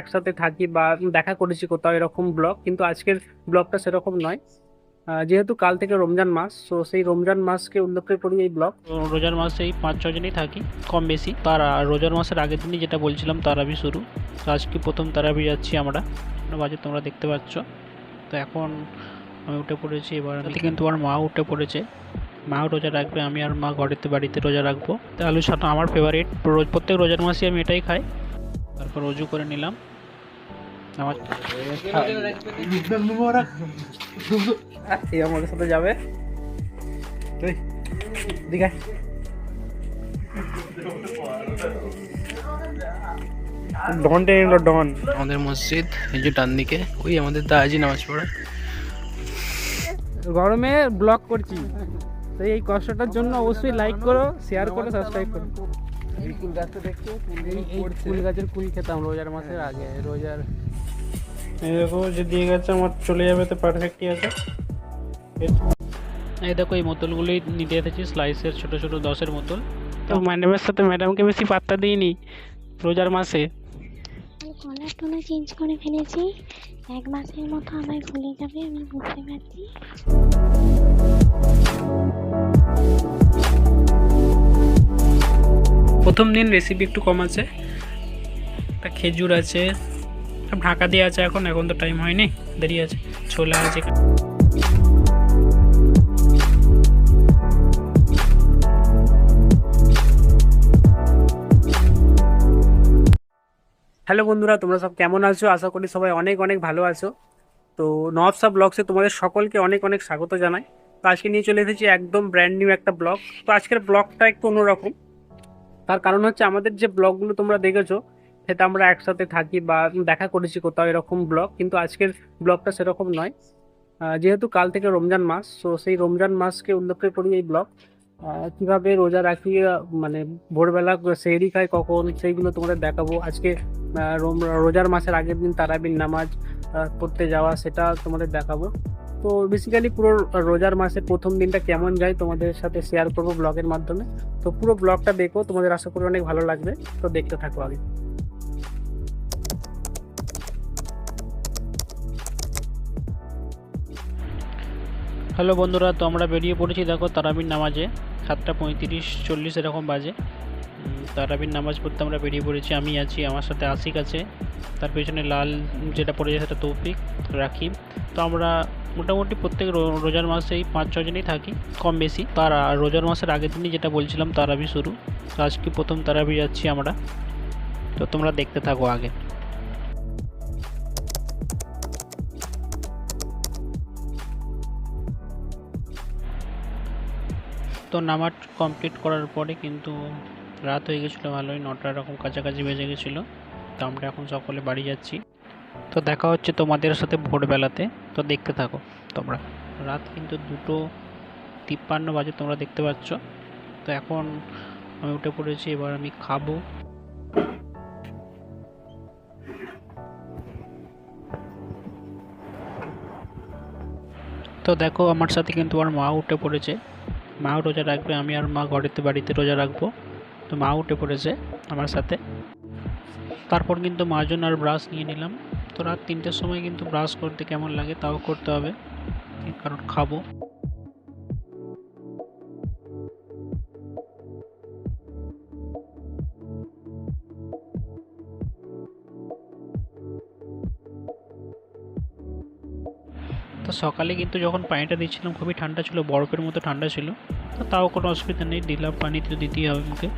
একসাথে থাকি বা দেখা করেছি কোথাও এরকম ব্লগ কিন্তু আজকের ব্লগটা সেরকম নয়। যেহেতু কাল থেকে রমজান মাস তো সেই রমজান মাসকে উল্লেখ করি এই ব্লগ। তো রোজার মাসেই পাঁচ ছজনই থাকি কম বেশি। তার রোজার মাসের আগের দিনই যেটা বলছিলাম তারাবি শুরু। তো আজকে প্রথম তারাবি যাচ্ছি আমরা। বাজে তোমরা দেখতে পাচ্ছ। তো এখন আমি উঠে পড়েছি এবার আমি কিন্তু আমার মা উঠে পড়েছে। মাও রোজা রাখবে আমি আর মা ঘরেতে বাড়িতে রোজা রাখব। তো আলু সাটা আমার ফেভারিট রোজ প্রত্যেক রোজার মাসে আমি এটাই খাই। তারপর রোজু করে নিলাম। আমার এই আমাদের সাথে যাবে তুই দীঘায় ডন। টেনে ডন আমাদের মসজিদ এই যে ডান দিকে। ওই আমাদের দাজি নামাজ পড়ে। গরমে ব্লগ করছি। তো এই কষ্টটার জন্য অবশ্যই লাইক করো শেয়ার করো সাবস্ক্রাইব করো। এই কুল গাছের কুল খেতাম রোজার মাসের আগে রোজার এই দেখো যে দিয়ে গেছে আমার চলে যাবে তো পারফেক্টই আছে। এই দেখো এই বোতলগুলোই নিতে এসেছি স্লাইসের ছোট ছোট দশের বোতল তো ম্যাডামের সাথে ম্যাডামকে বেশি পাত্তা দিইনি রোজার মাসে। কলার টোনা চেঞ্জ করে ফেলেছি। এক মাসের মতো আমায় ভুলে যাবে আমি বুঝতে পারছি। প্রথম দিন রেসিপি একটু কম আছে। তা খেজুর আছে ঢাকা দিয়ে আছে এখন এখন তো টাইম হয়নি, দেরি আছে, ছোলা আছে। হ্যালো বন্ধুরা, তোমরা সব কেমন আছো? আশা করি সবাই অনেক অনেক ভালো আছো। তো নবসা ব্লগসে তোমাদের সকলকে অনেক অনেক স্বাগত জানাই। তো আজকে নিয়ে চলে এসেছি একদম ব্র্যান্ড নিউ একটা ব্লগ তো আজকের ব্লগটা একটু অন্যরকম। তার কারণ হচ্ছে আমাদের যে ব্লগগুলো তোমরা দেখেছ, সেটা আমরা একসাথে থাকি বা দেখা করেছি কোথাও এরকম ব্লগ, কিন্তু আজকের ব্লগটা সেরকম নয়। যেহেতু কাল থেকে রমজান মাস, তো সেই রমজান মাসকে উল্লেখ করি এই ব্লগ। কীভাবে রোজা রাখি মানে ভোরবেলা সেহরি খাই কখন, সেইগুলো তোমাদের দেখাবো। আজকে রোজার মাসের আগের দিন তারাবির নামাজ পড়তে যাওয়া, সেটা তোমাদের দেখাবো। তো বেসিক্যালি পুরো রোজার মাসের প্রথম দিনটা কেমন যায় তোমাদের সাথে শেয়ার করব ব্লগের মাধ্যমে। তো পুরো ব্লগটা দেখো, তোমাদের আশা করি অনেক ভালো লাগবে। তো দেখতে থাকো আগে। হ্যালো বন্ধুরা, তো আমরা বেরিয়ে পড়েছি, দেখো তারাবির নামাজে। সাতটা পঁয়ত্রিশ, চল্লিশ এরকম বাজে। তারাবির নামাজ পড়তে আমরা বেরিয়ে পড়েছি, আমি আছি, আমার সাথে আশিক আছে। তার পেছনে লাল যেটা পড়ে যায় সেটা তৌফিক, রাকিব। তো আমরা মোটামুটি প্রত্যেক রোজার মাসেই পাঁচ ছজনই থাকি, কম বেশি। তার রোজার মাসের আগের দিনই যেটা বলছিলাম, তারাবি শুরু। আজকে প্রথম তারাবি যাচ্ছি আমরা। তো তোমরা দেখতে থাকো আগে। তো নামাজ কমপ্লিট করার পরে কিন্তু রাত হয়ে গেছিল ভালোই নটা এরকম কাছাকাছি বেজে গেছিল। তো আমরা এখন সকলে বাড়ি যাচ্ছি। তো দেখা হচ্ছে তোমাদের সাথে ভোরবেলাতে। তো দেখতে থাকো তোমরা। রাত কিন্তু দুটো তিপ্পান্ন বাজে তোমরা দেখতে পাচ্ছ। তো এখন আমি উঠে পড়েছি, এবার আমি খাব। তো দেখো, আমার সাথে কিন্তু আমার মা উঠে পড়েছে। মাও রোজা রাখবে, আমি আর মা ঘরেতে, বাড়িতে রোজা রাখব। তো মা উঠে পড়েছে আমার সাথে। তারপর কিন্তু মাজন আর ব্রাশ নিয়ে নিলাম। তো রাত তিনটের সময় কিন্তু ব্রাশ করতে কেমন লাগে তাও করতে হবে। কারণ খাব। তো সকালে কিন্তু যখন পানিটা দিচ্ছিলাম, খুবই ঠান্ডা ছিল, বরফের মতো ঠান্ডা ছিল তাও কোনো অসুবিধা নেই, দিলাম পানি তো দিতেই হবে মুখে।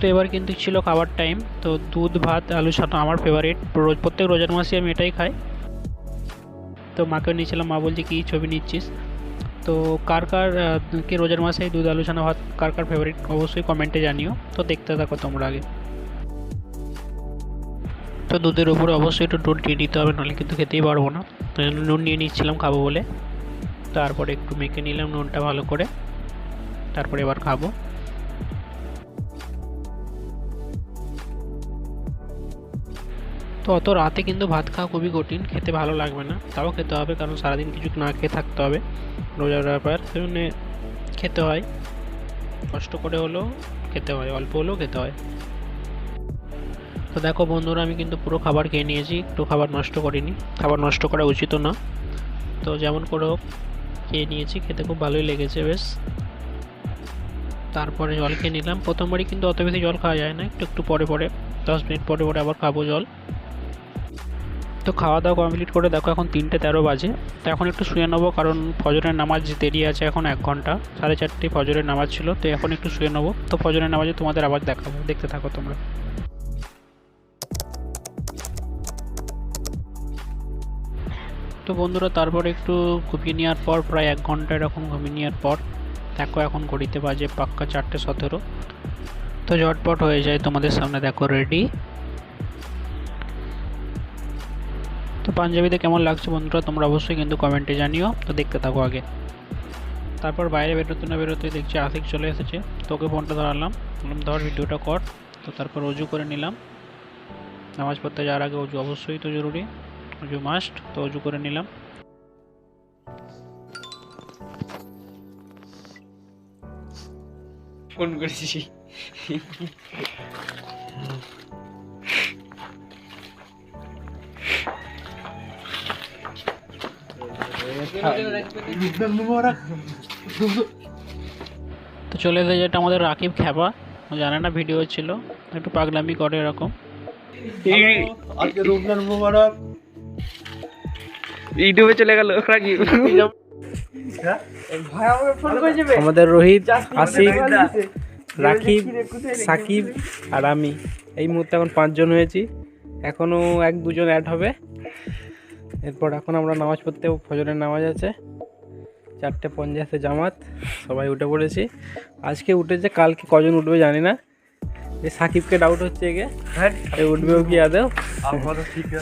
তো এবার কিন্তু ছিল খাবার টাইম তো দুধ, ভাত, আলু সাটা আমার ফেভারিট রোজ, প্রত্যেক রোজার মাসে আমি এটাই খাই। তো মাকে নিয়েছিলাম, মা বলছে, কী ছবি নিচ্ছিস? তো কার কার কি রোজার মাসে দুধ, আলু সানা ভাত, কার কার ফেভারিট অবশ্যই কমেন্টে জানিও। তো দেখতে থাকো তোমরা আগে। তো দুধের উপরে অবশ্যই একটু নুন দিয়ে দিতে হবে, নাহলে কিন্তু খেতেই পারব না। তো নুন নিয়ে নিচ্ছিলাম খাব বলে। তারপরে একটু মেখে নিলাম নুনটা ভালো করে। তারপরে এবার খাব। তো অত রাতে কিন্তু ভাত খাওয়া খুবই কঠিন, খেতে ভালো লাগবে না, তাও খেতে হবে কারণ সারাদিন কিছু না খেয়ে থাকতে হবে, রোজার ব্যাপার সেই জন্যে খেতে হয়, কষ্ট করে হলেও খেতে হয়, অল্প হলেও খেতে হয়। তো দেখো বন্ধুরা, আমি কিন্তু পুরো খাবার খেয়ে নিয়েছি, একটু খাবার নষ্ট করিনি, খাবার নষ্ট করা উচিত না। তো যেমন করে হোক, খেয়ে নিয়েছি, খেতে খুব ভালোই লেগেছে, বেশ। তারপরে জল খেয়ে নিলাম, প্রথমবারই কিন্তু অত বেশি জল খাওয়া যায় না, একটু একটু পরে পরে, দশ মিনিট পরে পরে আবার খাব জল। তো খাওয়া দাওয়া কমপ্লিট করে দেখো এখন তিনটে তেরো বাজে। তো এখন একটু শুয়ে নেব কারণ ফজরের নামাজ দেরি আছে এখন এক ঘণ্টা। সাড়ে চারটে ফজরের নামাজ ছিল, তো এখন একটু শুয়ে নেব। তো ফজরের নামাজে তোমাদের আবার দেখাবো, দেখতে থাকো তোমরা। তো বন্ধুরা, তারপরে একটু ঘুমিয়ে নেওয়ার পর, প্রায় এক ঘণ্টা এরকম ঘুমিয়ে নেওয়ার পর, দেখো এখন ঘড়িতে বাজে পাক্কা চারটে সতেরো। তো ঝটপট হয়ে যায় তোমাদের সামনে, দেখো রেডি তো পাঞ্জাবিতে কেমন লাগছে বন্ধুরা তোমরা অবশ্যই কিন্তু কমেন্টে জানিও, তো দেখতে থাকো আগে। তারপর বাইরে বেরোতে না বেরোতে দেখছি আশিক চলে এসেছে তোকে ফোনটা ধরালাম, বললাম, ধর ভিডিওটা কর। তো তারপর অজু করে নিলাম। নামাজ পড়তে যাওয়ার আগে অজু অবশ্যই তো জরুরি, অজু মাস্ট তো অজু করে নিলাম। ফোন করেছি। তো চলে এসেছে এটা আমাদের রাকিব খ্যাপা। জানে না ভিডিও ছিল একটু পাগলামি করে এরকম। আজকে রমজান মোবারক। ইউটিউবে চলে গেল রাখি ভাই আমাকে ফোন করে যাবে আমাদের রোহিত আশিক রাকিব সাকিব আর আমি। এই মুহূর্তে এখন পাঁচজন হয়েছি। এখনও এক দুজন অ্যাড হবে। এরপর এখন আমরা নামাজ পড়তে ফজরের নামাজ আছে। চারটে পঞ্চাশে জামাত সবাই উঠে পড়েছি। আজকে উঠেছে কালকে কজন উঠবে জানি না। এই সাকিবকে ডাউট হচ্ছে এগে এই উঠবেও কি আদেও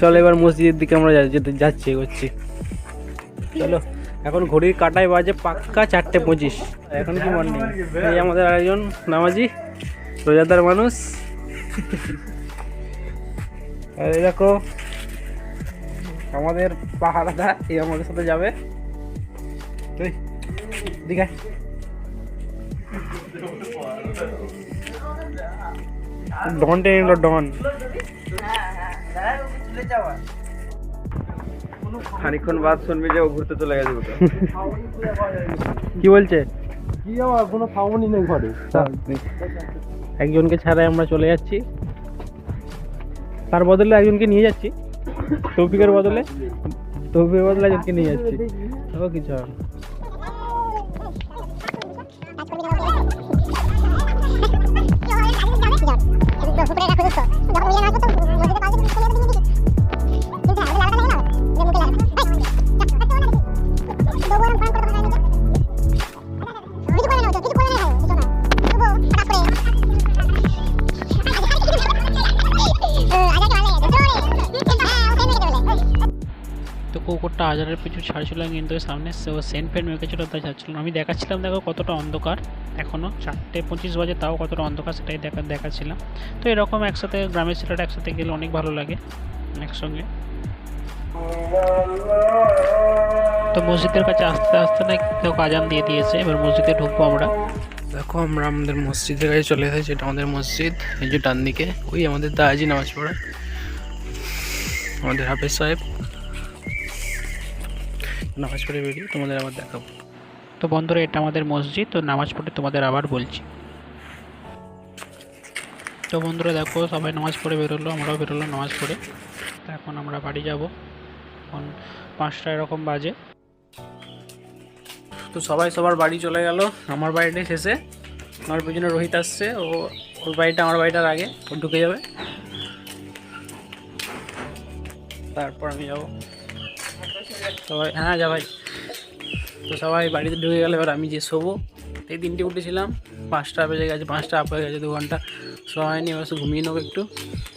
চলো এবার মসজিদের দিকে আমরা যা- যেতে যাচ্ছি এগোচ্ছি। চলো। এখন ঘড়ির কাটায় বাজে পাক্কা চারটে পঁচিশ। এখন কি মর্নিং এই আমাদের আরেকজন নামাজি রোজাদার মানুষ। আর এই দেখো আমাদের পাহাড়াদা এই আমাদের সাথে যাবে। এদিকে আয়। ডন টেনে নিল ডন। খানিক্ষণ বাদ শুনবি যে ও ঘুরতে চলে গেছে ওটা কি বলছে? কি আমার কোনো ফাউনি নেই ঘরে। একজনকে ছাড়াই আমরা চলে যাচ্ছি। তার বদলে একজনকে নিয়ে যাচ্ছি। টপিকের বদলে? টপিকের বদলে একজনকে নিয়ে যাচ্ছি ও কিছু হবে না। কুকুরটা হাজারের পিছু ছাড়ছিলাম কিন্তু সামনে সেন্ট ফেন্ট মেখেছিল তাই না। আমি দেখাচ্ছিলাম, দেখো কতটা অন্ধকার এখনও চারটে পঁচিশ বাজে, তাও কতটা অন্ধকার সেটাই দেখা, দেখাচ্ছিলাম। তো এরকম একসাথে গ্রামের ছেলেটা একসাথে গেলে অনেক ভালো লাগে, একসঙ্গে। তো মসজিদের কাছে আস্তে আস্তে না কেউ আজান দিয়ে দিয়েছে, এবার মসজিদে ঢুকবো আমরা। দেখো, আমরা আমাদের মসজিদের কাছে চলে এসেছি, এটা আমাদের মসজিদ, এই যে ডান দিকে ওই আমাদের দায়াজি নামাজ পড়ে। আমাদের হাফেজ সাহেব। নামাজ পড়ে বেরিয়ে তোমাদের আবার দেখাবো। তো বন্ধুরা এটা আমাদের মসজিদ তো নামাজ পড়ে তোমাদের আবার বলছি। তো বন্ধুরা দেখো সবাই নামাজ পড়ে বেরোলো আমরাও বেরোলো নামাজ পড়ে। তো এখন আমরা বাড়ি যাব। এখন পাঁচটা এরকম বাজে। তো সবাই সবার বাড়ি চলে গেল আমার বাড়িটাই শেষে। আমার পিছনে রোহিত আসছে ও ওর বাড়িটা আমার বাড়িটার আগে ও ঢুকে যাবে। তারপর আমি যাব। সবাই হ্যাঁ যা ভাই। তো সবাই বাড়িতে ঢুকে গেলে, এবার আমি যে শোবো। এই তিনটে উঠেছিলাম, পাঁচটা বেজে গেছে, পাঁচটা আপ হয়ে গেছে দু ঘণ্টা শোয়া হয়নি, এবার ঘুমিয়ে নেব একটু।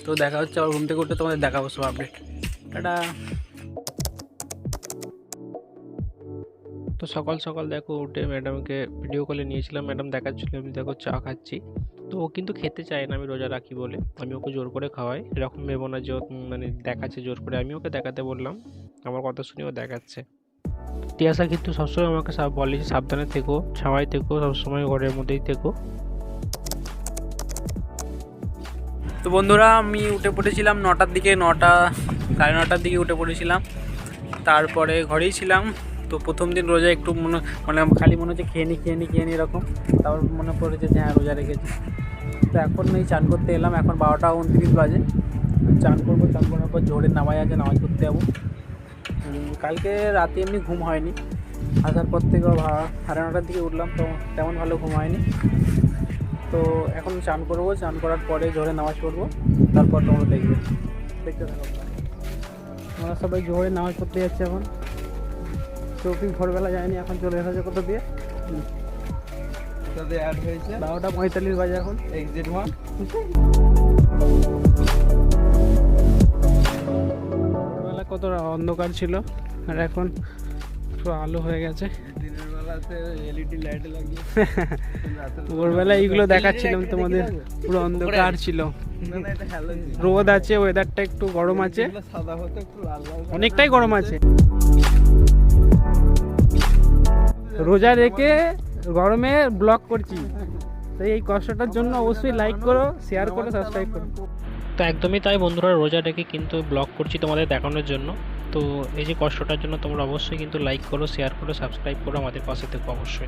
তো দেখা হচ্ছে, আবার ঘুম থেকে উঠে তোমাদের দেখাবো সব আপডেট টাটা। তো সকাল সকাল দেখো, উঠে ম্যাডামকে ভিডিও কলে নিয়েছিলাম। ম্যাডাম দেখাচ্ছিল, আমি দেখো, চা খাচ্ছি। তো ও কিন্তু খেতে চায় না, আমি রোজা রাখি বলে। আমি ওকে জোর করে খাওয়াই। এরকম ভেবো না যে মানে দেখাচ্ছে জোর করে। আমি ওকে দেখাতে বললাম। আমার কথা শুনে ও দেখাচ্ছে। তিয়াসা কিন্তু সবসময় আমাকে বলে যে সাবধানে থেকো ছাওয়াই থেকো, সবসময় ঘরের মধ্যেই থেকো। তো বন্ধুরা, আমি উঠে পড়েছিলাম নটার দিকে, নটা, সাড়ে নটার দিকে উঠে পড়েছিলাম। তারপরে ঘরেই ছিলাম। তো প্রথম দিন রোজা একটু মনে মানে খালি মনে হচ্ছে খেয়ে নি খেয়ে নি খেয়ে নি এরকম। তারপর মনে পড়েছে যে হ্যাঁ রোজা রেখেছি। তো এখন এই চান করতে এলাম। এখন বারোটা উনত্রিশ বাজে। চান করব, চান করার পর জোরে নামাজ আছে, নামাজ করতে যাব। কালকে রাতে এমনি ঘুম হয়নি। আসার পর থেকে সাড়ে নটার দিকে উঠলাম, তো তেমন ভালো ঘুম হয়নি। তো এখন চান করব, চান করার পরে জোরে নামাজ পড়ব। তারপর তোমরা দেখবে। দেখতে থাকো। আমরা সবাই জোরে নামাজ পড়তে যাচ্ছে এখন। চৌকি ভোরবেলা যায়নি এখন চলে এসেছে কত দিয়ে? সাথে অ্যাড হয়েছে? বারোটা পঁয়তাল্লিশ বাজে এখন। এক্সিট ওয়ান ভোরবেলা কত অন্ধকার ছিল আর এখন পুরো আলো হয়ে গেছে। দিনের বেলাতে এলইডি লাইট লাগিয়ে ভোরবেলা এইগুলো দেখাচ্ছিলাম তোমাদের পুরো অন্ধকার ছিল। না না এটা হ্যালোজিন রোদ আছে ওয়েদারটা একটু গরম আছে। এগুলো সাদা হতে একটু লাল লাল অনেকটাই গরম আছে। রোজা রেখে গরমে ব্লগ করছি। তো এই কষ্টটার জন্য অবশ্যই লাইক করো শেয়ার করো সাবস্ক্রাইব করো। তো একদমই তাই বন্ধুরা রোজা রেখে কিন্তু ব্লগ করছি তোমাদের দেখানোর জন্য। তো এই যে কষ্টটার জন্য তোমরা অবশ্যই কিন্তু লাইক করো শেয়ার করো সাবস্ক্রাইব করো আমাদের পাশে থেকো অবশ্যই।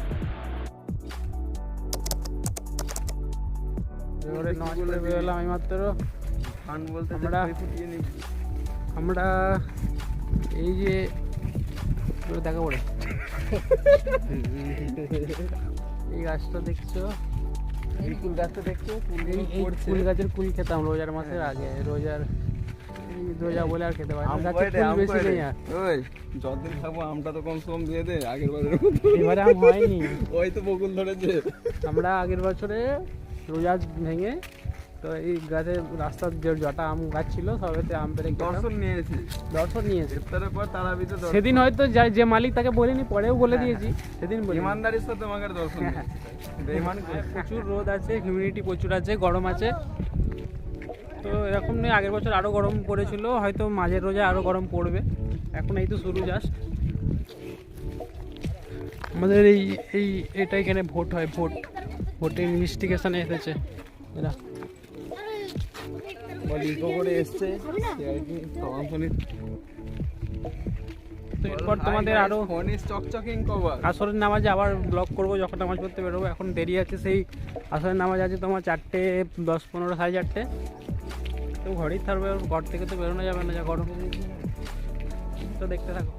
আমরা- এই যে দেখা পড়ে এই গাছটা দেখছ? এই ফুল গাছটা দেখছ? ফুল গাছের কুল খেতাম রোজার মাসের আগে। রোজার রোজা বলে আর খেতে পারি ফুল বেশি নেই আর। যতদিন খাব আমটা তো কম দিয়ে দে আগের বারের এবারে আম হয়নি। ওই তো বকুল ধরেছে। আমরা আগের বছরে রোজা ভেঙে তো এই গাছের রাস্তার যে জটা আম গাছ ছিল সবেতে আম পেরে দর্শন নিয়েছি। দর্শন নিয়েছে। ইফতারের পর তারাবিতে দর্শন সেদিন হয়তো যা- মালিক তাকে বলিনি পরেও বলে দিয়েছি। সেদিন বলি ইমানদারির সাথে আমাকে দর্শন হ্যাঁ। প্রচুর রোদ আছে হিউমিডিটি প্রচুর আছে গরম আছে। তো এরকম নেই আগের বছর আরও গরম পড়েছিল হয়তো মাঝের রোজে আরও গরম পড়বে। এখন এই তো শুরু জাস্ট আমাদের এই এই এটা এখানে ভোট হয় ভোট। ভোটের ইনভেস্টিগেশনে এসেছে। এরা বল ইকো করে এসছে। এরপর তোমাদের আরও ফোন চকচকিং কভার আসরের নামাজে আবার ব্লগ করব যখন নামাজ পড়তে বেরোবো। এখন দেরি আছে সেই আসরের নামাজ আছে তোমার চারটে দশ পনেরো সাড়ে চারটে। তো ঘরেই থাকবে আর ঘর থেকে তো বেরোনো যাবে না যা গরম তো দেখতে থাকো।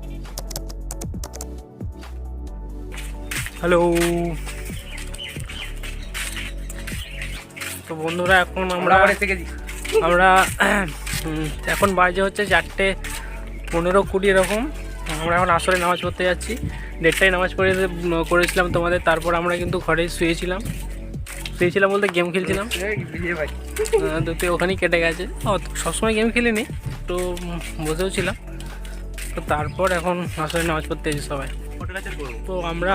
হ্যালো। তো বন্ধুরা এখন আমরা আমরা, এখন বাজে হচ্ছে চারটে পনেরো কুড়ি এরকম। আমরা এখন আসলে নামাজ পড়তে যাচ্ছি। দেড়টায় নামাজ পড়ে, করেছিলাম তোমাদের। তারপর আমরা কিন্তু ঘরেই শুয়েছিলাম। শুয়েছিলাম বলতে গেম খেলছিলাম। তো তুই ওখানেই কেটে গেছে। সবসময় গেম খেলিনি তো বসেও ছিলাম। তো তারপর এখন আসলে নামাজ পড়তে এসেছি সবাই। তো আমরা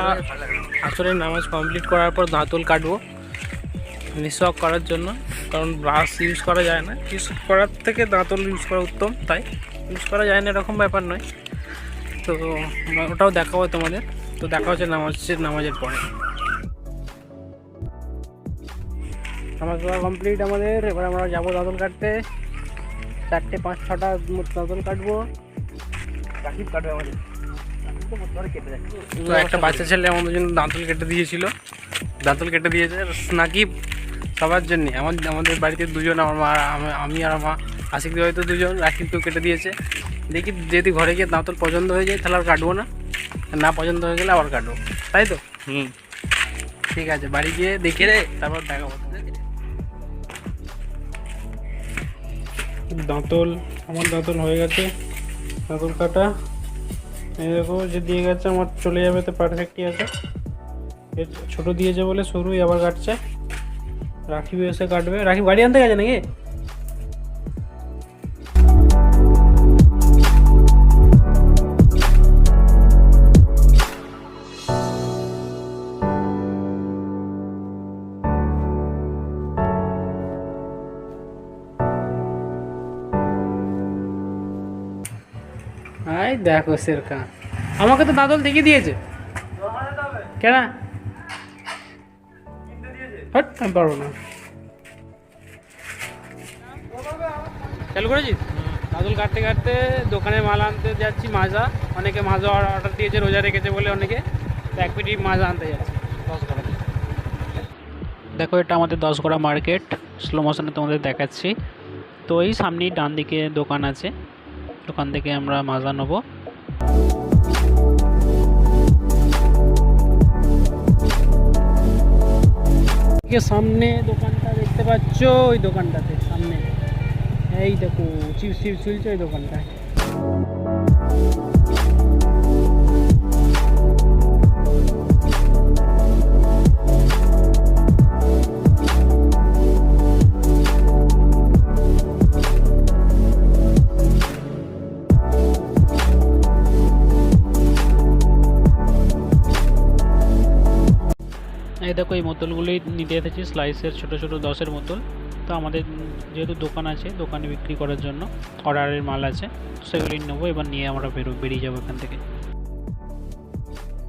আসলে নামাজ কমপ্লিট করার পর দাঁতল কাটবো। নিঃশক করার জন্য, কারণ ব্রাশ ইউজ করা যায় না। ইউজ করার থেকে দাঁতল ইউজ করা উত্তম, তাই ইউজ করা যায় না এরকম ব্যাপার নয়। তো ওটাও দেখাবো তোমাদের। তো দেখা হচ্ছে নামাজের নামাজের পরে। নামাজ পড়া কমপ্লিট আমাদের। এবার আমরা যাব দাঁতল কাটতে। চারটে পাঁচ, ছটা দাঁতল কাটবো। কাটবে আমাদের। একটা বাচ্চা ছেলে আমাদের জন্য দাঁতল কেটে দিয়েছিল। দাঁতল কেটে দিয়েছে। নাকিব সবার জন্যে। আমার আমাদের বাড়িতে দুজন আমার মা আমি- আমি আর মা আশিক হয়তো দুজন রাকিবকেও কেটে দিয়েছে। দেখি যদি ঘরে গিয়ে দাঁতল পছন্দ হয়ে যায় তাহলে আর কাটবো না। না পছন্দ হয়ে গেলে আবার কাটবো। তাই তো? হুম। ঠিক আছে বাড়ি গিয়ে দেখে রে তারপর দেখাবো দাঁতল আমার দাঁতল হয়ে গেছে। দাঁতল কাটা। এই দেখো যে দিয়ে গেছে আমার চলে যাবে তো পারফেক্টই আছে। ছোট দিয়েছে বলে সরুই আবার কাটছে। রাখিব এসে কাটবে রাখিব গাড়ি আনতে গেছে নাকি আই দেখো শেরখান আমাকে তো দাদল দেখিয়ে দিয়েছে। কেন? হট আমি পারব না। চালু করেছিস? গাজল কাটতে কাটতে দোকানে মাল আনতে যাচ্ছি মাজা। অনেকে মাজা অর্ডার দিয়েছে রোজা রেখেছে বলে অনেকে এক পেটি মাজা আনতে যাচ্ছি। দশ করা। দেখো এটা আমাদের দশগড়া মার্কেট। স্লো মোশনে তোমাদের দেখাচ্ছি। তো এই সামনেই ডান দিকে দোকান আছে। দোকান থেকে আমরা মাজা নেব। এদিকে সামনে দোকানটা দেখতে পাচ্ছ? ওই দোকানটাতে, সামনে। এই দেখো চিপস চিপস চলছে ওই দোকানটায়। দেখো এই বোতলগুলি নিতে এসেছি স্লাইসের ছোট ছোট দশের বোতল। তো আমাদের যেহেতু দোকান আছে, দোকানে বিক্রি করার জন্য অর্ডারের মাল আছে সেগুলি নেব, এবার নিয়ে আমরা বেরো, বেরিয়ে যাব এখান থেকে।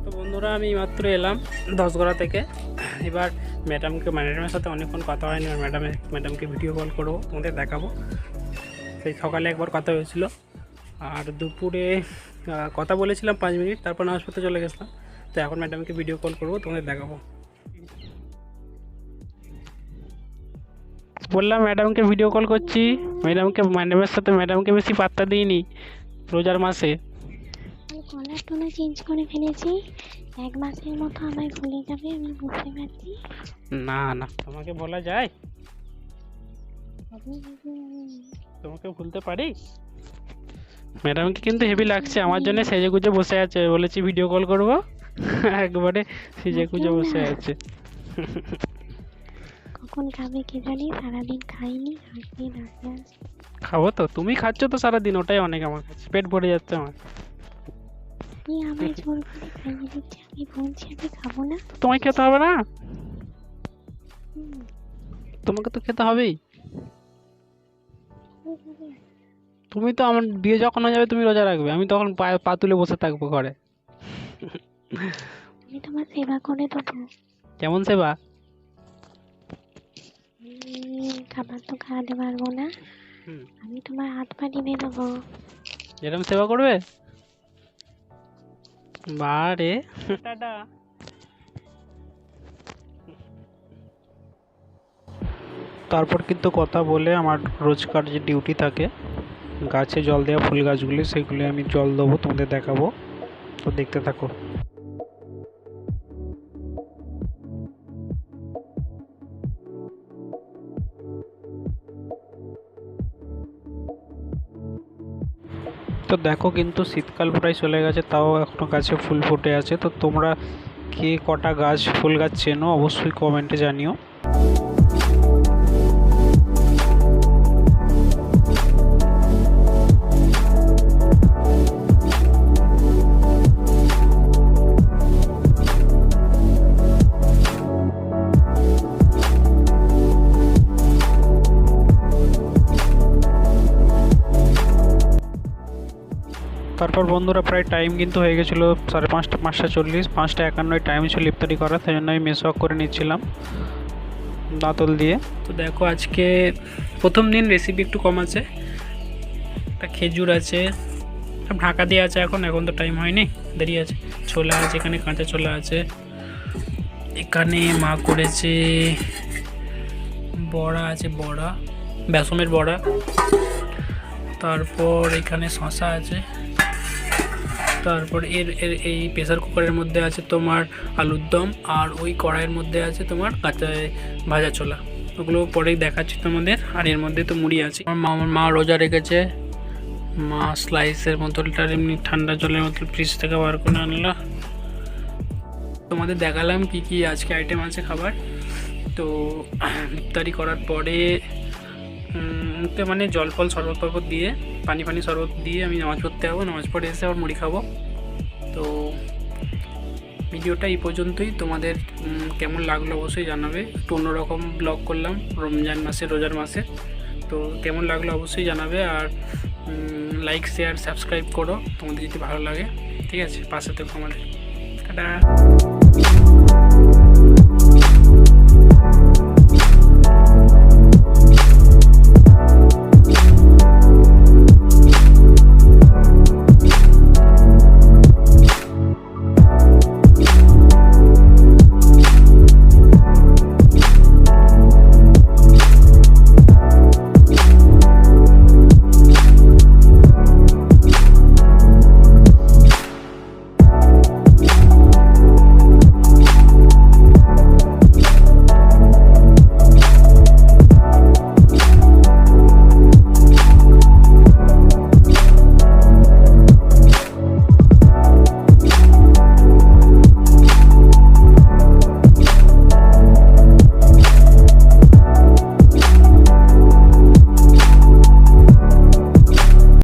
তো বন্ধুরা, আমি মাত্র এলাম দশগড়া থেকে। এবার ম্যাডামকে, ম্যাডামের সাথে অনেকক্ষণ কথা হয়নি আর ম্যাডামে, ম্যাডামকে ভিডিও কল করব, তোমাদের দেখাবো। সেই সকালে একবার কথা হয়েছিল। আর দুপুরে কথা বলেছিলাম পাঁচ মিনিট, তারপর নামাজ চলে গেছিলাম। তো এখন ম্যাডামকে ভিডিও কল করব, তোমাদের দেখাবো। বললাম ম্যাডামকে ভিডিও কল করছি। ম্যাডামকে ম্যাডামের সাথে ম্যাডামকে বেশি পাত্তা দিইনি রোজার মাসে। কলার টোনা চেঞ্জ করে ফেলেছি। এক মাসের মতো আমায় ভুলে যাবে আমি বুঝতে পারছি। না না তোমাকে বলা যায়। তোমাকে ভুলতে পারি? ম্যাডামকে কিন্তু হেভি লাগছে। আমার জন্য সেজে গুজে বসে আছে। বলেছি ভিডিও কল করব। একবারে সেজে গুজে বসে আছে। কখন খাবে কে জানি? সারাদিন খাইনি আজকে খাব তো তুমি খাচ্ছ তো সারাদিন ওটাই অনেক আমার কাছে। পেট ভরে যাচ্ছে আমার। আপনি আমায় জোর করে খাইয়ে দিচ্ছে আমি বলছি আমি খাব না। তোমায় খেতে হবে না? তোমাকে তো খেতে হবেই। তুমি তো আমার বিয়ে যখন হয়ে যাবে তুমি রোজা রাখবে। আমি তখন পা পা তুলে বসে থাকব ঘরে। আমি তোমার সেবা করে দেবো। কেমন সেবা? উম, খাবার তো খাওয়াতে পারব না। আমি তোমার হাত পা টিপে দেবো। এরকম সেবা করবে? বারে। টাটা। তারপর কিন্তু কথা বলে আমার রোজকার যে ডিউটি থাকে গাছে জল দেওয়া ফুল গাছগুলি সেগুলি আমি জল দেবো তোমাদের দেখাবো। তো দেখতে থাকো। তো দেখো কিন্তু শীতকাল প্রায় চলে গেছে, তাও এখনও গাছে ফুল ফুটে আছে। তো তোমরা কে কটা গাছ, ফুল গাছ চেনো অবশ্যই কমেন্টে জানিও। তারপর বন্ধুরা প্রায় টাইম কিন্তু হয়ে গেছিল সাড়ে পাঁচটা পাঁচটা চল্লিশ, পাঁচটা একান্নয় টাইম ছিল ইফতারি করার সেই জন্য আমি মেসওয়াক করে নিচ্ছিলাম দাঁতল দিয়ে। তো দেখো আজকে প্রথম দিন রেসিপি একটু কম আছে, একটা খেজুর আছে ঢাকা দিয়ে আছে এখন এখন তো টাইম হয়নি, দেরি আছে। ছোলা আছে, এখানে কাঁচা ছোলা আছে, এখানে মা করেছে বড়া আছে, বড়া বেসমের বড়া, তারপর এখানে শশা আছে। তারপর এর এর এই প্রেসার কুকারের মধ্যে আছে তোমার আলুর দম আর ওই কড়াইয়ের মধ্যে আছে তোমার কাঁচা ভাজা ছোলা। ওগুলো পরেই দেখাচ্ছি তোমাদের। আর এর মধ্যে তো মুড়ি আছে। আমার মা আমার মা রোজা রেখেছে। মা স্লাইসের বোতলটার এমনি ঠান্ডা জলের মতো ফ্রিজ থেকে বার করে আনলো। তোমাদের দেখালাম কি কি আজকে আইটেম আছে খাবার। তো, ইফতারি করার পরে উম, তো মানে জল ফল শরবত টরবত দিয়ে পানি ফানি শরবত দিয়ে আমি নামাজ পড়তে যাব। নামাজ পড়ে এসে আবার মুড়ি খাব। তো ভিডিওটা এই পর্যন্তই। তোমাদের কেমন লাগল অবশ্যই জানাবে। একটু অন্যরকম ব্লগ করলাম রমজান মাসে রোজার মাসে। তো কেমন লাগল অবশ্যই জানাবে। আর লাইক শেয়ার সাবস্ক্রাইব করো। তোমাদের যদি ভালো লাগে ঠিক আছে? পাশে থেকো আমাদের। টাটা!